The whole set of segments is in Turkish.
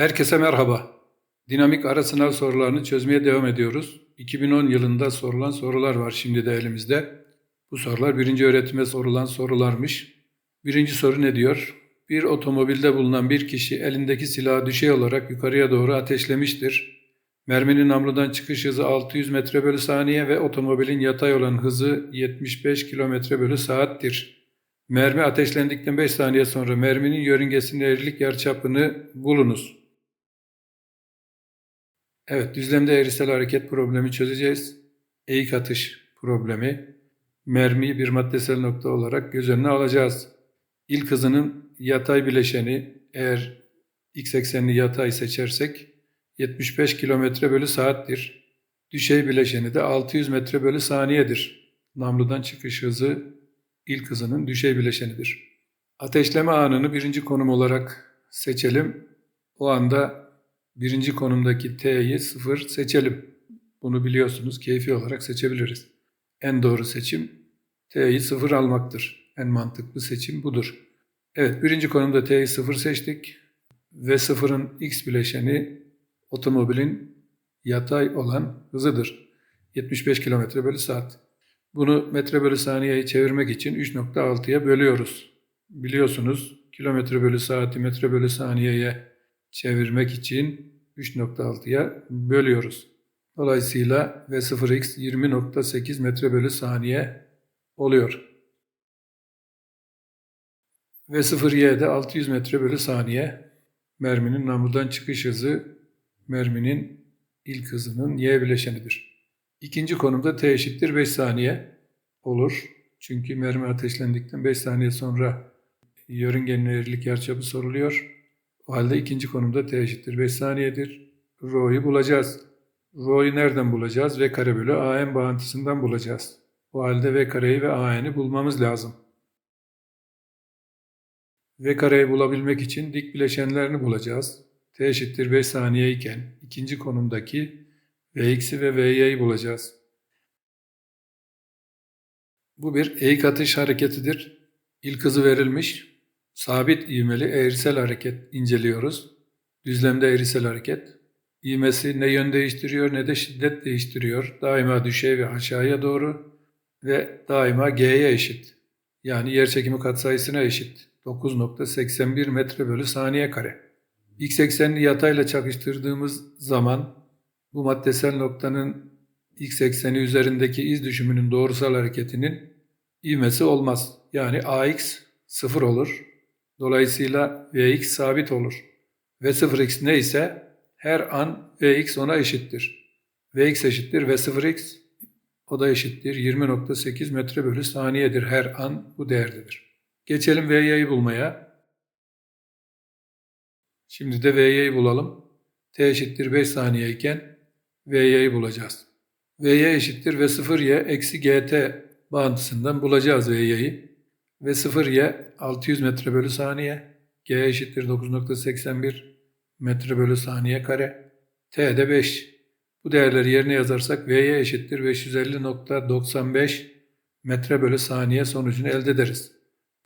Herkese merhaba. Dinamik ara sınav sorularını çözmeye devam ediyoruz. 2010 yılında sorulan sorular var şimdi de elimizde. Bu sorular birinci öğretime sorulan sorularmış. Birinci soru ne diyor? Bir otomobilde bulunan bir kişi elindeki silahı düşey olarak yukarıya doğru ateşlemiştir. Merminin namludan çıkış hızı 600 metre bölü saniye ve otomobilin yatay olan hızı 75 kilometre bölü saattir. Mermi ateşlendikten 5 saniye sonra merminin yörüngesinin eğrilik yarıçapını bulunuz. Evet, düzlemde eğrisel hareket problemi çözeceğiz. Eğik atış problemi. Mermiyi bir maddesel nokta olarak göz önüne alacağız. İlk hızının yatay bileşeni eğer x eksenli yatay seçersek 75 kilometre bölü saattir. Düşey bileşeni de 600 metre bölü saniyedir. Namludan çıkış hızı ilk hızının düşey bileşenidir. Ateşleme anını birinci konum olarak seçelim. O anda birinci konumdaki T'yi sıfır seçelim. Bunu biliyorsunuz keyfi olarak seçebiliriz. En doğru seçim T'yi sıfır almaktır. En mantıklı seçim budur. Evet birinci konumda T'yi sıfır seçtik. Ve sıfırın x bileşeni otomobilin yatay olan hızıdır. 75 km bölü saat. Bunu metre bölü saniyeye çevirmek için 3.6'ya bölüyoruz. Biliyorsunuz kilometre bölü saati metre bölü saniyeye çevirmek için 3.6'ya bölüyoruz. Dolayısıyla V0x 20.8 metre bölü saniye oluyor. V0y de 600 metre bölü saniye. Merminin namludan çıkış hızı merminin ilk hızının y bileşenidir. İkinci konumda t eşittir 5 saniye olur. Çünkü mermi ateşlendikten 5 saniye sonra yörüngenin eğrilik yarıçapı soruluyor. O halde ikinci konumda t eşittir 5 saniyedir. Rho'yu bulacağız. Rho'yu nereden bulacağız? V kare bölü AN bağıntısından bulacağız. O halde V kareyi ve AN'i bulmamız lazım. V kareyi bulabilmek için dik bileşenlerini bulacağız. T eşittir 5 saniye iken ikinci konumdaki Vx'i ve Vy'yi bulacağız. Bu bir eğik atış hareketidir. İlk hızı verilmiş. Sabit ivmeli eğrisel hareket inceliyoruz. Düzlemde eğrisel hareket. İvmesi ne yön değiştiriyor ne de şiddet değiştiriyor. Daima düşey ve aşağıya doğru ve daima G'ye eşit. Yani yerçekimi katsayısına eşit. 9.81 metre bölü saniye kare. X eksenini yatayla çakıştırdığımız zaman bu maddesel noktanın x ekseni üzerindeki iz düşümünün doğrusal hareketinin ivmesi olmaz. Yani ax sıfır olur. Dolayısıyla vx sabit olur. Ve 0x neyse her an vx ona eşittir. vx eşittir ve 0x o da eşittir 20.8 metre bölü saniyedir her an bu değerdedir. Geçelim vy'yi bulmaya. Şimdi de vy'yi bulalım. t eşittir 5 saniye iken vy'yi bulacağız. vy eşittir ve 0y eksi gt bağıntısından bulacağız vy'yi. Ve 0y 600 metre bölü saniye. g eşittir 9.81 metre bölü saniye kare. t de 5. Bu değerleri yerine yazarsak vy eşittir 550.95 metre bölü saniye sonucunu elde ederiz.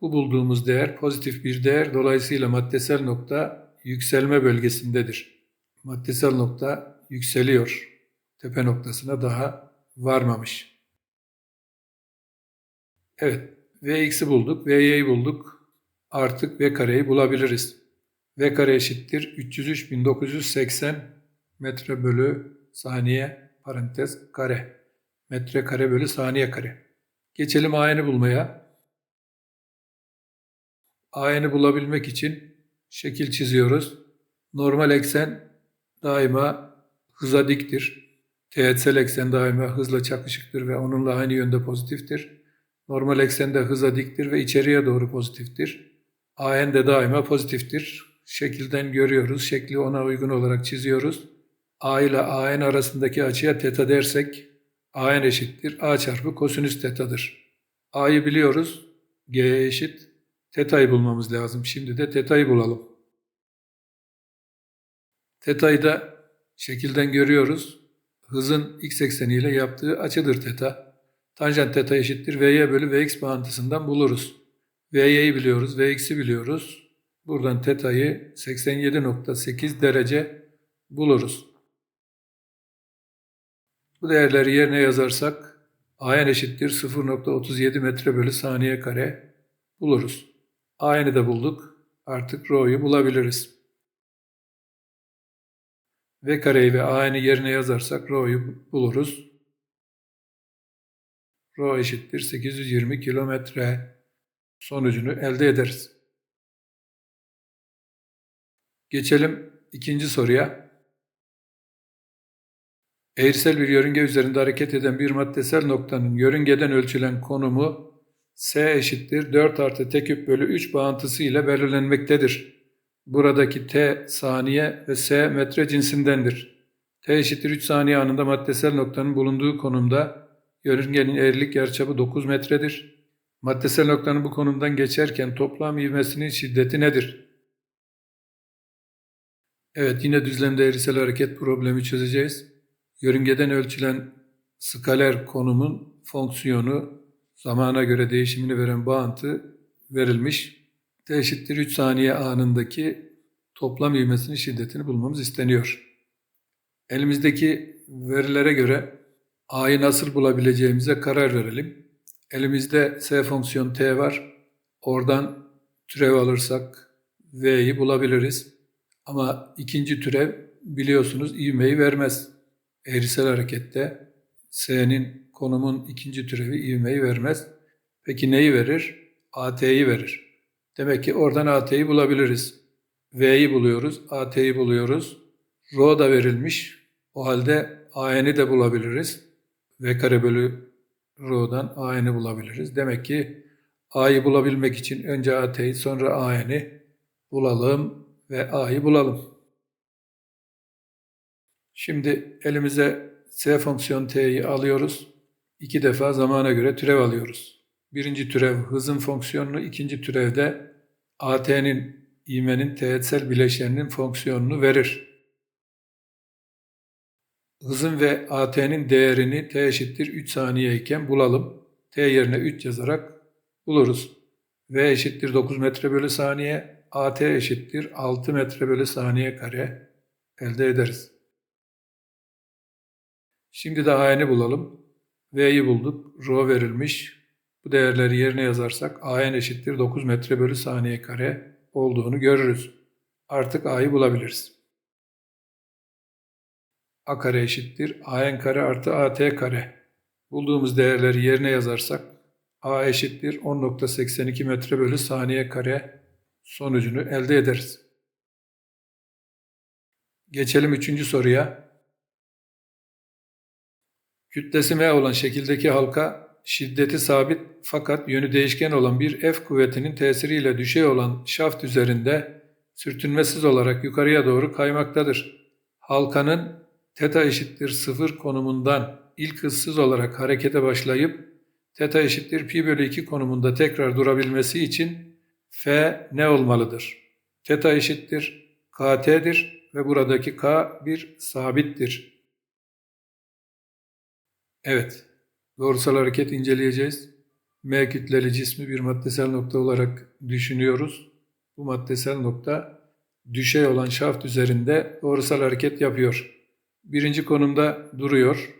Bu bulduğumuz değer pozitif bir değer. Dolayısıyla maddesel nokta yükselme bölgesindedir. Maddesel nokta yükseliyor. Tepe noktasına daha varmamış. Evet, Vx'i bulduk, Vy'yi bulduk. Artık V kareyi bulabiliriz. V kare eşittir 303.980 metre bölü saniye parantez kare. Metre kare bölü saniye kare. Geçelim AN'i bulmaya. AN'i bulabilmek için şekil çiziyoruz. Normal eksen daima hıza diktir. Teğetsel eksen daima hızla çakışıktır ve onunla aynı yönde pozitiftir. Normal eksen de hıza diktir ve içeriye doğru pozitiftir. AN de daima pozitiftir. Şekilden görüyoruz. Şekli ona uygun olarak çiziyoruz. A ile AN arasındaki açıya teta dersek AN eşittir A çarpı kosinüs tetadır. A'yı biliyoruz. G eşit. Teta'yı bulmamız lazım. Şimdi de teta'yı bulalım. Teta'yı da şekilden görüyoruz. Hızın x ekseniyle yaptığı açıdır teta. Tanjant teta eşittir Vy bölü Vx bağıntısından buluruz. Vy'yi biliyoruz, Vx'i biliyoruz. Buradan teta'yı 87.8 derece buluruz. Bu değerleri yerine yazarsak AN eşittir 0.37 metre bölü saniye kare buluruz. AN'i de bulduk. Artık R'yu bulabiliriz. V kareyi ve AN'i yerine yazarsak R'yu buluruz. Rho eşittir 820 kilometre sonucunu elde ederiz. Geçelim ikinci soruya. Eğrisel bir yörünge üzerinde hareket eden bir maddesel noktanın yörüngeden ölçülen konumu S eşittir 4 artı t küp bölü 3 bağıntısı ile belirlenmektedir. Buradaki t saniye ve s metre cinsindendir. t eşittir 3 saniye anında maddesel noktanın bulunduğu konumda yörüngenin eğrilik yarıçapı 9 metredir. Maddesel noktanın bu konumdan geçerken toplam ivmesinin şiddeti nedir? Evet yine düzlemde eğrisel hareket problemi çözeceğiz. Yörüngeden ölçülen skaler konumun fonksiyonu zamana göre değişimini veren bağıntı verilmiş. T eşittir 3 saniye anındaki toplam ivmesinin şiddetini bulmamız isteniyor. Elimizdeki verilere göre A'yı nasıl bulabileceğimize karar verelim. Elimizde S fonksiyon T var. Oradan türev alırsak V'yi bulabiliriz. Ama ikinci türev biliyorsunuz ivmeyi vermez. Eğrisel harekette S'nin konumun ikinci türevi ivmeyi vermez. Peki neyi verir? AT'yi verir. Demek ki oradan AT'yi bulabiliriz. V'yi buluyoruz, AT'yi buluyoruz. Rho da verilmiş. O halde AN'i de bulabiliriz. V kare bölü Rho'dan AN'i bulabiliriz. Demek ki A'yı bulabilmek için önce AT'yi sonra AN'i bulalım ve A'yı bulalım. Şimdi elimize S fonksiyon T'yi alıyoruz. İki defa zamana göre türev alıyoruz. Birinci türev hızın fonksiyonunu, ikinci türevde AT'nin ivmenin teğetsel bileşeninin fonksiyonunu verir. Hızın ve AT'nin değerini T eşittir 3 saniye iken bulalım. T yerine 3 yazarak buluruz. V eşittir 9 metre bölü saniye, AT eşittir 6 metre bölü saniye kare elde ederiz. Şimdi de AN'i bulalım. V'yi bulduk. Rho verilmiş. Bu değerleri yerine yazarsak AN eşittir 9 metre bölü saniye kare olduğunu görürüz. Artık A'yı bulabiliriz. A kare eşittir AN kare artı AT kare. Bulduğumuz değerleri yerine yazarsak A eşittir 10.82 metre bölü saniye kare sonucunu elde ederiz. Geçelim üçüncü soruya. Kütlesi M olan şekildeki halka şiddeti sabit fakat yönü değişken olan bir F kuvvetinin tesiriyle düşey olan şaft üzerinde sürtünmesiz olarak yukarıya doğru kaymaktadır. Halkanın teta eşittir sıfır konumundan ilk hızsız olarak harekete başlayıp teta eşittir pi bölü 2 konumunda tekrar durabilmesi için F ne olmalıdır? Teta eşittir KT'dir ve buradaki K bir sabittir. Evet, doğrusal hareket inceleyeceğiz. M kütleli cismi bir maddesel nokta olarak düşünüyoruz. Bu maddesel nokta düşey olan şaft üzerinde doğrusal hareket yapıyor. Birinci konumda duruyor,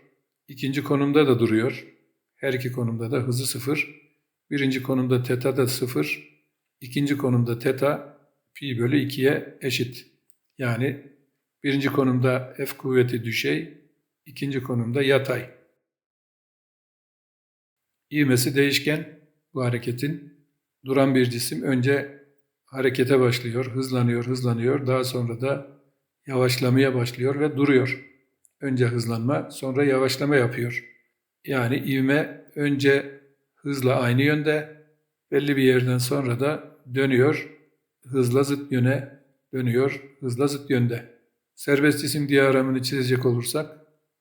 ikinci konumda da duruyor. Her iki konumda da hızı sıfır. Birinci konumda teta da sıfır. İkinci konumda teta pi bölü 2'ye eşit. Yani birinci konumda F kuvveti düşey, ikinci konumda yatay. İvmesi değişken bu hareketin. Duran bir cisim önce harekete başlıyor, hızlanıyor, hızlanıyor. Daha sonra da yavaşlamaya başlıyor ve duruyor. Önce hızlanma, sonra yavaşlama yapıyor. Yani ivme önce hızla aynı yönde, belli bir yerden sonra da dönüyor, hızla zıt yöne dönüyor, hızla zıt yönde. Serbest cisim diyagramını çizecek olursak,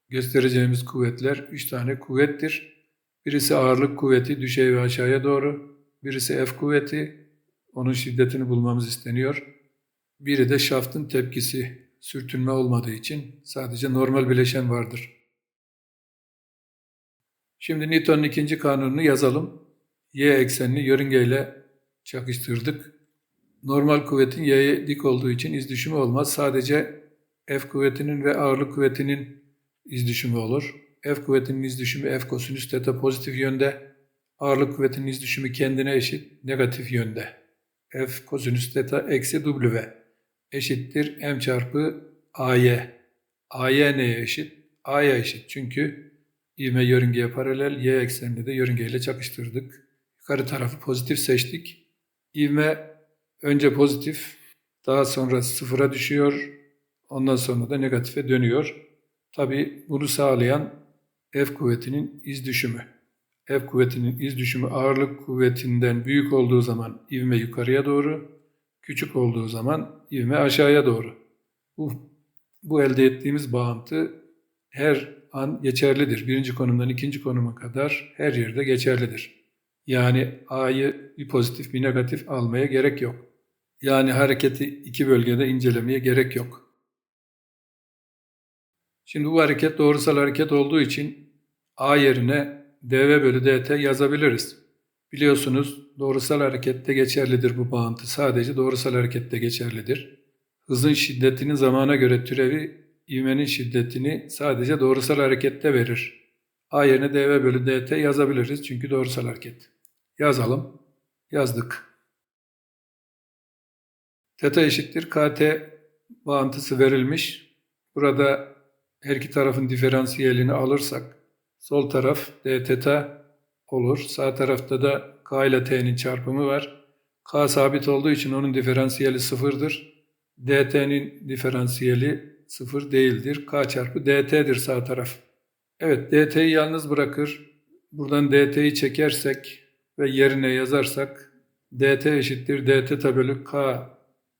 göstereceğimiz kuvvetler üç tane kuvvettir. Birisi ağırlık kuvveti düşey ve aşağıya doğru, birisi F kuvveti, onun şiddetini bulmamız isteniyor. Biri de şaftın tepkisi, sürtünme olmadığı için sadece normal bileşen vardır. Şimdi Newton'un ikinci kanununu yazalım. Y eksenini yörüngeyle çakıştırdık. Normal kuvvetin y'ye dik olduğu için iz düşümü olmaz. Sadece F kuvvetinin ve ağırlık kuvvetinin iz düşümü olur. F kuvvetinin iz düşümü F kosinüs teta pozitif yönde. Ağırlık kuvvetinin iz düşümü kendine eşit negatif yönde. F kosinüs teta eksi W eşittir M çarpı AY. AY neye eşit? A'ya eşit. Çünkü ivme yörüngeye paralel, y eksenini de yörüngeyle çakıştırdık. Yukarı tarafı pozitif seçtik. İvme önce pozitif, daha sonra sıfıra düşüyor. Ondan sonra da negatife dönüyor. Tabi bunu sağlayan F kuvvetinin iz düşümü. F kuvvetinin iz düşümü ağırlık kuvvetinden büyük olduğu zaman ivme yukarıya doğru, küçük olduğu zaman ivme aşağıya doğru. Bu, bu elde ettiğimiz bağıntı her an geçerlidir. Birinci konumdan ikinci konuma kadar her yerde geçerlidir. Yani A'yı bir pozitif bir negatif almaya gerek yok. Yani hareketi iki bölgede incelemeye gerek yok. Şimdi bu hareket doğrusal hareket olduğu için A yerine dv bölü dt yazabiliriz. Biliyorsunuz doğrusal harekette geçerlidir bu bağıntı. Sadece doğrusal harekette geçerlidir. Hızın şiddetinin zamana göre türevi ivmenin şiddetini sadece doğrusal harekette verir. A yerine dv bölü dt yazabiliriz çünkü doğrusal hareket. Yazalım. Yazdık. Teta eşittir kt bağıntısı verilmiş. Burada her iki tarafın diferansiyelini alırsak sol taraf d teta olur. Sağ tarafta da k ile t'nin çarpımı var. k sabit olduğu için onun diferansiyeli sıfırdır. dt'nin diferansiyeli sıfır değildir. k çarpı dt'dir sağ taraf. Evet dt'yi yalnız bırakır. Buradan dt'yi çekersek ve yerine yazarsak dt eşittir dt bölü k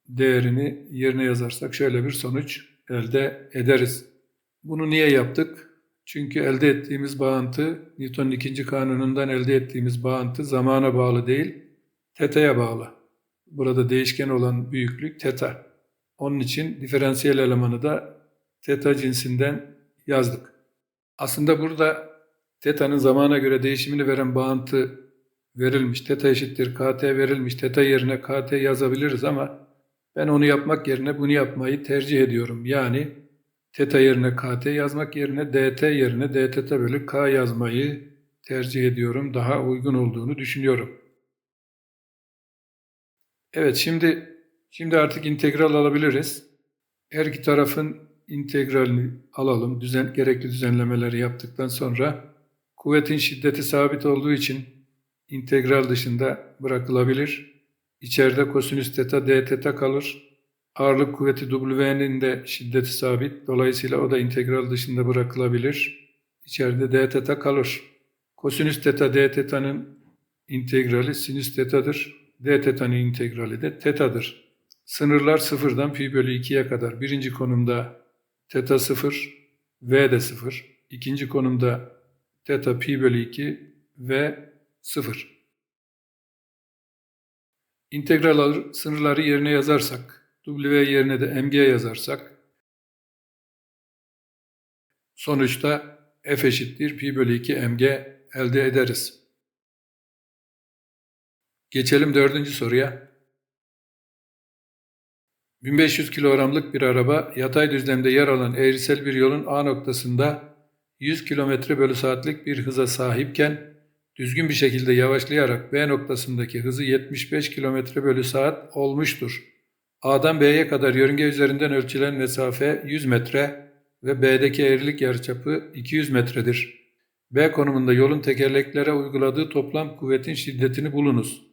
değerini yerine yazarsak şöyle bir sonuç elde ederiz. Bunu niye yaptık? Çünkü elde ettiğimiz bağıntı, Newton'un ikinci kanunundan elde ettiğimiz bağıntı zamana bağlı değil, teta'ya bağlı. Burada değişken olan büyüklük teta. Onun için diferansiyel elemanı da teta cinsinden yazdık. Aslında burada teta'nın zamana göre değişimini veren bağıntı verilmiş. Teta eşittir kt verilmiş. Teta yerine kt yazabiliriz ama ben onu yapmak yerine bunu yapmayı tercih ediyorum. Yani Teta yerine kt yazmak yerine dt yerine d teta bölü k yazmayı tercih ediyorum. Daha uygun olduğunu düşünüyorum. Evet şimdi şimdi artık integral alabiliriz. Her iki tarafın integralini alalım. Düzen, gerekli düzenlemeleri yaptıktan sonra kuvvetin şiddeti sabit olduğu için integral dışında bırakılabilir. İçeride kosinüs teta d teta kalır. Ağırlık kuvveti W'nin de şiddeti sabit. Dolayısıyla o da integral dışında bırakılabilir. İçeride d teta kalır. Kosinüs teta d teta'nın integrali sinüs tetadır. d teta'nın integrali de tetadır. Sınırlar sıfırdan pi bölü 2'ye kadar. Birinci konumda teta sıfır, v de sıfır. İkinci konumda teta pi bölü 2 ve sıfır. İntegral sınırları yerine yazarsak W yerine de mg yazarsak sonuçta f eşittir pi bölü 2 mg elde ederiz. Geçelim dördüncü soruya. 1500 kilogramlık bir araba yatay düzlemde yer alan eğrisel bir yolun A noktasında 100 km bölü saatlik bir hıza sahipken düzgün bir şekilde yavaşlayarak B noktasındaki hızı 75 km bölü saat olmuştur. A'dan B'ye kadar yörünge üzerinden ölçülen mesafe 100 metre ve B'deki eğrilik yarıçapı 200 metredir. B konumunda yolun tekerleklere uyguladığı toplam kuvvetin şiddetini bulunuz.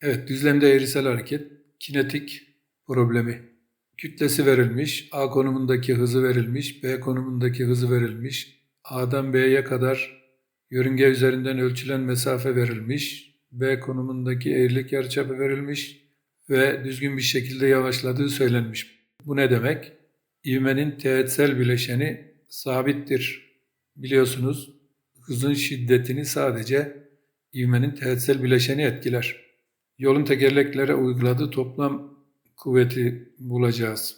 Evet, düzlemde eğrisel hareket, kinetik problemi. Kütlesi verilmiş, A konumundaki hızı verilmiş, B konumundaki hızı verilmiş, A'dan B'ye kadar yörünge üzerinden ölçülen mesafe verilmiş, B konumundaki eğrilik yarıçapı verilmiş ve düzgün bir şekilde yavaşladığı söylenmiş. Bu ne demek? İvmenin teğetsel bileşeni sabittir. Biliyorsunuz hızın şiddetini sadece ivmenin teğetsel bileşeni etkiler. Yolun tekerleklere uyguladığı toplam kuvveti bulacağız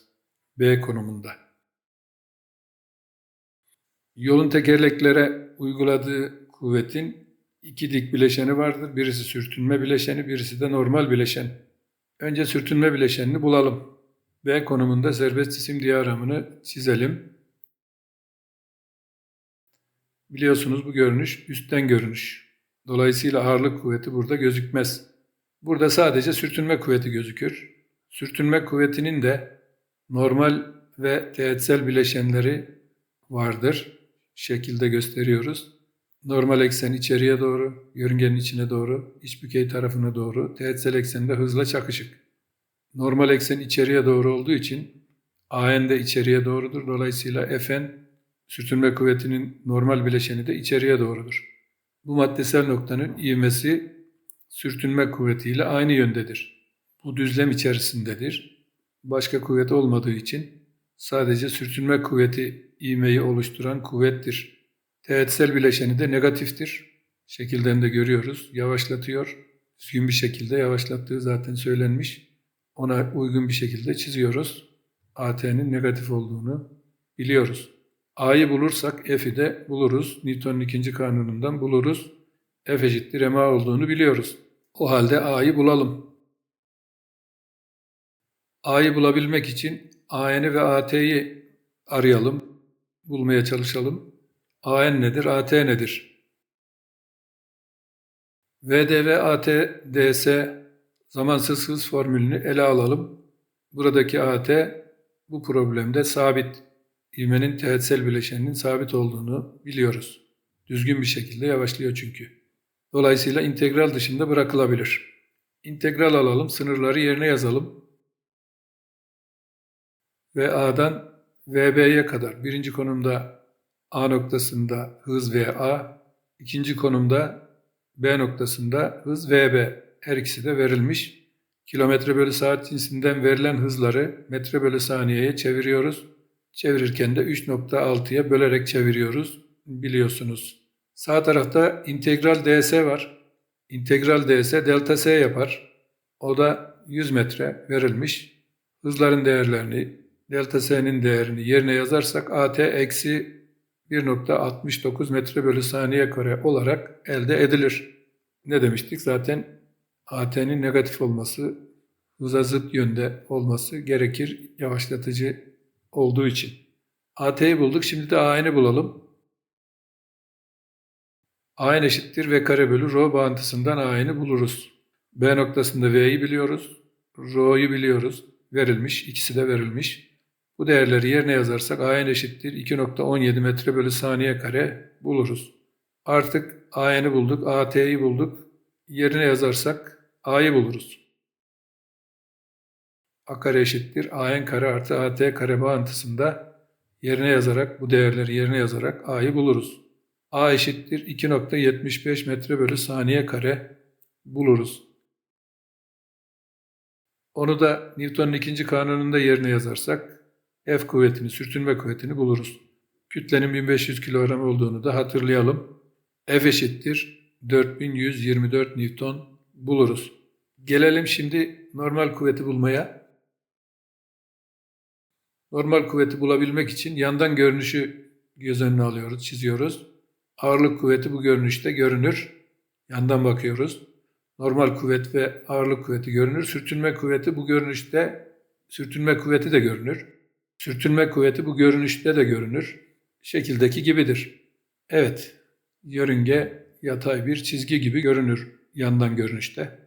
B konumunda. Yolun tekerleklere uyguladığı kuvvetin iki dik bileşeni vardır. Birisi sürtünme bileşeni, birisi de normal bileşen. Önce sürtünme bileşenini bulalım. B konumunda serbest cisim diyagramını çizelim. Biliyorsunuz bu görünüş üstten görünüş. Dolayısıyla ağırlık kuvveti burada gözükmez. Burada sadece sürtünme kuvveti gözükür. Sürtünme kuvvetinin de normal ve teğetsel bileşenleri vardır. Şekilde gösteriyoruz. Normal eksen içeriye doğru, yörüngenin içine doğru, iç bükey tarafına doğru, teğetsel eksende hızla çakışık. Normal eksen içeriye doğru olduğu için AN de içeriye doğrudur. Dolayısıyla Fn sürtünme kuvvetinin normal bileşeni de içeriye doğrudur. Bu maddesel noktanın ivmesi sürtünme kuvvetiyle aynı yöndedir. Bu düzlem içerisindedir. Başka kuvvet olmadığı için sadece sürtünme kuvveti ivmeyi oluşturan kuvvettir. Teğetsel bileşeni de negatiftir. Şekilden de görüyoruz. Yavaşlatıyor. Düzgün bir şekilde yavaşlattığı zaten söylenmiş. Ona uygun bir şekilde çiziyoruz. AT'nin negatif olduğunu biliyoruz. A'yı bulursak F'i de buluruz. Newton'un ikinci kanunundan buluruz. F eşittir ma olduğunu biliyoruz. O halde A'yı bulalım. A'yı bulabilmek için AN'i ve AT'yi arayalım. Bulmaya çalışalım. AN nedir? AT nedir? VD ve AT, DS zamansız hız formülünü ele alalım. Buradaki AT bu problemde sabit. İvmenin teğetsel bileşeninin sabit olduğunu biliyoruz. Düzgün bir şekilde yavaşlıyor çünkü. Dolayısıyla integral dışında bırakılabilir. İntegral alalım, sınırları yerine yazalım. Ve A'dan VB'ye kadar birinci konumda A noktasında hız VA, ikinci konumda B noktasında hız VB. Her ikisi de verilmiş. Kilometre bölü saat cinsinden verilen hızları metre bölü saniyeye çeviriyoruz. Çevirirken de 3.6'ya bölerek çeviriyoruz biliyorsunuz. Sağ tarafta integral ds var. İntegral ds delta s yapar. O da 100 metre verilmiş. Hızların değerlerini, delta s'nin değerini yerine yazarsak at eksi 1.69 metre bölü saniye kare olarak elde edilir. Ne demiştik? Zaten at'nin negatif olması, hıza zıt yönde olması gerekir yavaşlatıcı olduğu için. AT'yi bulduk. Şimdi de AN'i bulalım. AN eşittir V kare bölü rho bağıntısından AN'i buluruz. B noktasında V'yi biliyoruz. Rho'yu biliyoruz. Verilmiş. ikisi de verilmiş. Bu değerleri yerine yazarsak AN eşittir 2.17 metre bölü saniye kare buluruz. Artık AN'i bulduk. AT'yi bulduk. Yerine yazarsak A'yı buluruz. A kare eşittir AN kare artı AT kare bağıntısında yerine yazarak bu değerleri yerine yazarak A'yı buluruz. A eşittir 2.75 metre bölü saniye kare buluruz. Onu da Newton'un ikinci kanununda yerine yazarsak F kuvvetini, sürtünme kuvvetini buluruz. Kütlenin 1500 kilogram olduğunu da hatırlayalım. F eşittir 4124 Newton buluruz. Gelelim şimdi normal kuvveti bulmaya. Normal kuvveti bulabilmek için yandan görünüşü göz önüne alıyoruz, çiziyoruz. Ağırlık kuvveti bu görünüşte görünür. Yandan bakıyoruz. Normal kuvvet ve ağırlık kuvveti görünür. Sürtünme kuvveti bu görünüşte, sürtünme kuvveti de görünür. Sürtünme kuvveti bu görünüşte de görünür. Şekildeki gibidir. Evet, yörünge yatay bir çizgi gibi görünür yandan görünüşte.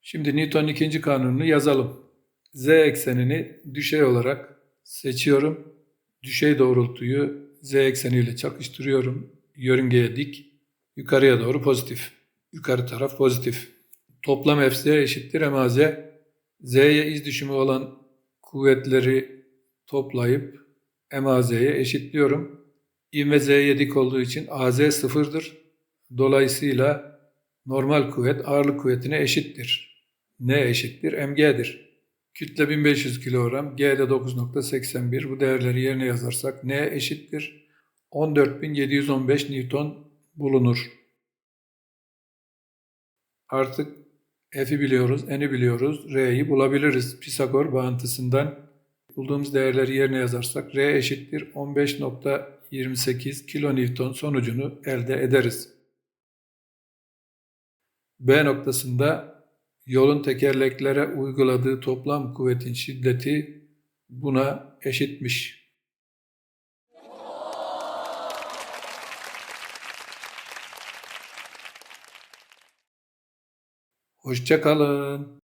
Şimdi Newton'un ikinci kanununu yazalım z eksenini düşey olarak seçiyorum. Düşey doğrultuyu z ekseniyle çakıştırıyorum. Yörüngeye dik, yukarıya doğru pozitif. Yukarı taraf pozitif. Toplam fz eşittir maz. z'ye iz düşümü olan kuvvetleri toplayıp maz'ye eşitliyorum. Z'ye dik olduğu için az sıfırdır. Dolayısıyla normal kuvvet ağırlık kuvvetine eşittir. N eşittir mg'dir. Kütle 1500 kilogram, G de 9.81. Bu değerleri yerine yazarsak N eşittir 14.715 Newton bulunur. Artık F'i biliyoruz, N'i biliyoruz, R'yi bulabiliriz. Pisagor bağıntısından Bulduğumuz değerleri yerine yazarsak R eşittir 15.28 kilonewton sonucunu elde ederiz. B noktasında yolun tekerleklere uyguladığı toplam kuvvetin şiddeti buna eşitmiş. Hoşça kalın.